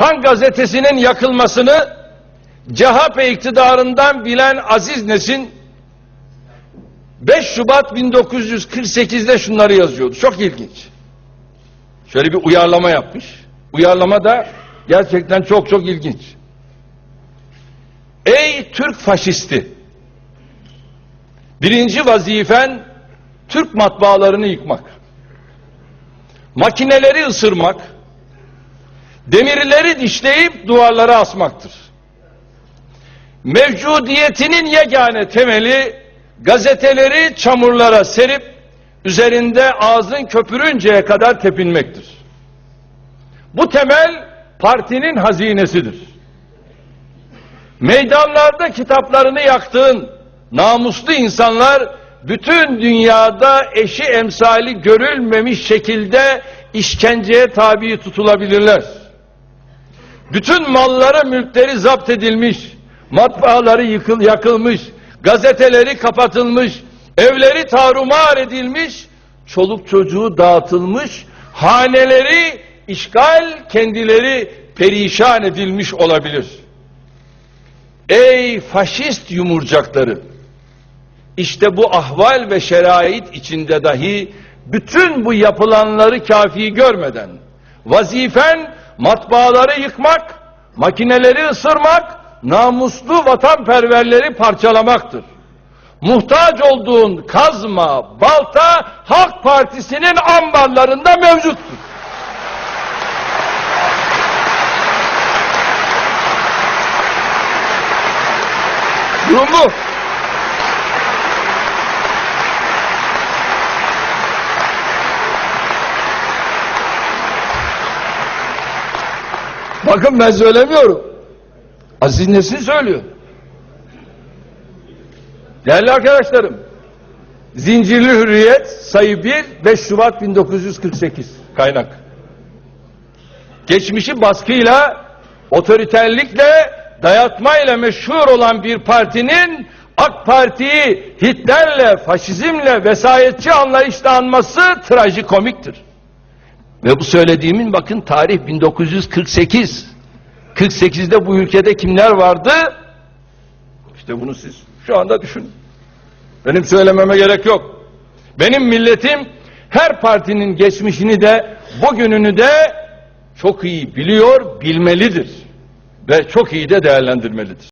Tan gazetesinin yakılmasını CHP iktidarından bilen Aziz Nesin 5 Şubat 1948'de şunları yazıyordu. Çok ilginç. Şöyle bir uyarlama yapmış. Uyarlama da gerçekten çok çok ilginç. Ey Türk faşisti! Birinci vazifen Türk matbaalarını yıkmak. Makineleri ısırmak, demirleri dişleyip duvarlara asmaktır. Mevcudiyetinin yegane temeli gazeteleri çamurlara serip üzerinde ağzın köpürünceye kadar tepinmektir. Bu temel partinin hazinesidir. Meydanlarda kitaplarını yaktığın namuslu insanlar bütün dünyada eşi emsali görülmemiş şekilde işkenceye tabi tutulabilirler. Bütün malları, mülkleri zapt edilmiş, matbaaları yıkıl, yakılmış, gazeteleri kapatılmış, evleri tarumar edilmiş, çoluk çocuğu dağıtılmış, haneleri işgal, kendileri perişan edilmiş olabilir. Ey faşist yumurcakları! İşte bu ahval ve şerait içinde dahi bütün bu yapılanları kafi görmeden vazifen matbaaları yıkmak, makineleri ısırmak, namuslu vatanperverleri parçalamaktır. Muhtaç olduğun kazma, balta Halk Partisi'nin ambarlarında mevcuttur. Durum bu. Bakın ben söylemiyorum. Aziz Nesin söylüyor. Değerli arkadaşlarım, Zincirli Hürriyet sayı 1 5 Şubat 1948 kaynak. Geçmişi baskıyla, otoriterlikle, dayatmayla meşhur olan bir partinin AK Parti'yi Hitler'le, faşizmle, vesayetçi anlayışla anması trajikomiktir. Ve bu söylediğimin bakın tarih 1948. 48'de bu ülkede kimler vardı? İşte bunu siz şu anda düşünün. Benim söylememe gerek yok. Benim milletim her partinin geçmişini de bugününü de çok iyi biliyor, bilmelidir. Ve çok iyi de değerlendirmelidir.